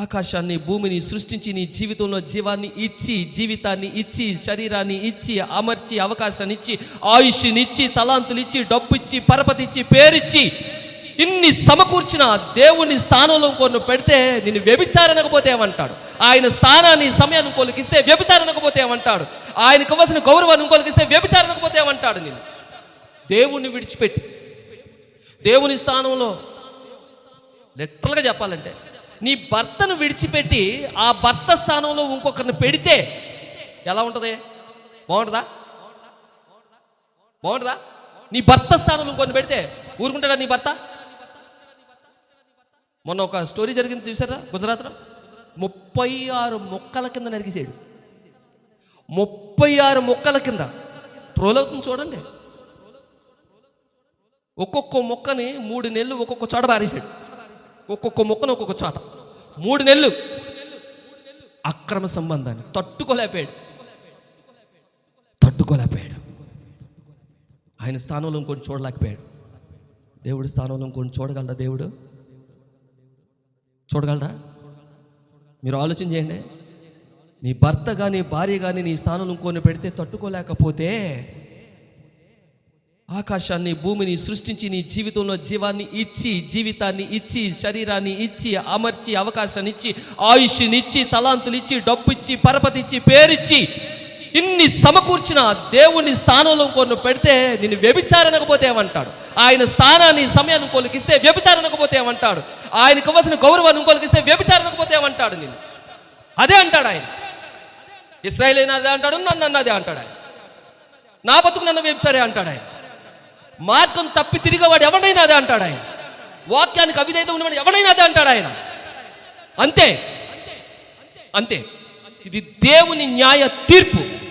ఆకాశాన్ని భూమిని సృష్టించి నీ జీవితంలో జీవాన్ని ఇచ్చి జీవితాన్ని ఇచ్చి శరీరాన్ని ఇచ్చి అమర్చి అవకాశాన్ని ఇచ్చి ఆయుష్నిచ్చి తలాంతులు ఇచ్చి డబ్బు ఇచ్చి పరపతి ఇచ్చి పేరిచ్చి ఇన్ని సమకూర్చిన దేవుని స్థానంలో కొన్ని పెడితే నేను వ్యభిచారణకపోతే ఏమంటాడు? ఆయన స్థానాన్ని సమయాన్ని ఇంకోళ్ళకి ఇస్తే వ్యభిచారణకపోతే ఏమంటాడు? ఆయనకు ఇవ్వాల్సిన గౌరవాన్ని ఇంకోళ్ళకి ఇస్తే వ్యభిచారణకపోతే ఏమంటాడు నేను దేవుణ్ణి విడిచిపెట్టి. దేవుని స్థానంలో లిటరల్గా చెప్పాలంటే నీ భర్తను విడిచిపెట్టి ఆ భర్త స్థానంలో ఇంకొకరిని పెడితే ఎలా ఉంటుంది? బాగుంటుందా? బాగుంటుందా? నీ భర్త స్థానంలో ఇంకొకరిని పెడితే ఊరుకుంటాడా నీ భర్త? మొన్న ఒక స్టోరీ జరిగింది చూసారా గుజరాత్లో. ముప్పై ఆరు మొక్కల కింద నరికిసాడు ముప్పై ఆరు మొక్కల కింద. ట్రోల్ అవుతుంది చూడండి. ఒక్కొక్క మొక్కని మూడు నెలలు ఒక్కొక్క చోట బారేశాడు ఒక్కొక్క మొక్కను ఒక్కొక్క చోట. మూడు నెలలు. అక్రమ సంబంధాన్ని తట్టుకోలేకపోయాడు. తట్టుకోలేకపోయాడు. ఆయన స్థానంలో ఇంకొని చూడలేకపోయాడు. దేవుడి స్థానంలో ఇంకొని చూడగలరా దేవుడు? చూడగలరా? మీరు ఆలోచన చేయండి. నీ భర్త కానీ భార్య కానీ నీ స్థానంలో ఇంకొని పెడితే తట్టుకోలేకపోతే ఆకాశాన్ని భూమిని సృష్టించి నీ జీవితంలో జీవాన్ని ఇచ్చి జీవితాన్ని ఇచ్చి శరీరాన్ని ఇచ్చి అమర్చి అవకాశాన్ని ఇచ్చి ఆయుష్ని ఇచ్చి తలాంతులు ఇచ్చి డబ్బు ఇచ్చి పరపతి ఇచ్చి పేరిచ్చి ఇన్ని సమకూర్చిన దేవుని స్థానంలో కొన్ని పెడితే నేను వ్యభిచారణకపోతే ఏమంటాడు ఆయన స్థానాన్ని సమయాన్ని ఇంకోళ్ళకి ఇస్తే వ్యభిచారణకపోతే ఏమంటాడు ఆయనకు ఇవ్వాల్సిన గౌరవాన్ని ఇంకోళ్ళకి ఇస్తే వ్యభిచారణకపోతే ఏమంటాడు నేను అదే అంటాడు ఆయన. ఇస్రాయల్ అయినా అదే అంటాడు? నన్ను అదే అంటాడు ఆయన. నా బతుకు నన్ను వ్యభిచారే అంటాడు ఆయన. మార్గం తప్పి తిరిగేవాడు ఎవడైనా అదే అంటాడు ఆయన. వాక్యానికి అవిధేత ఉన్నవాడు ఎవడైనా అదే అంటాడు ఆయన. అంతే. అంతే. ఇది దేవుని న్యాయ తీర్పు.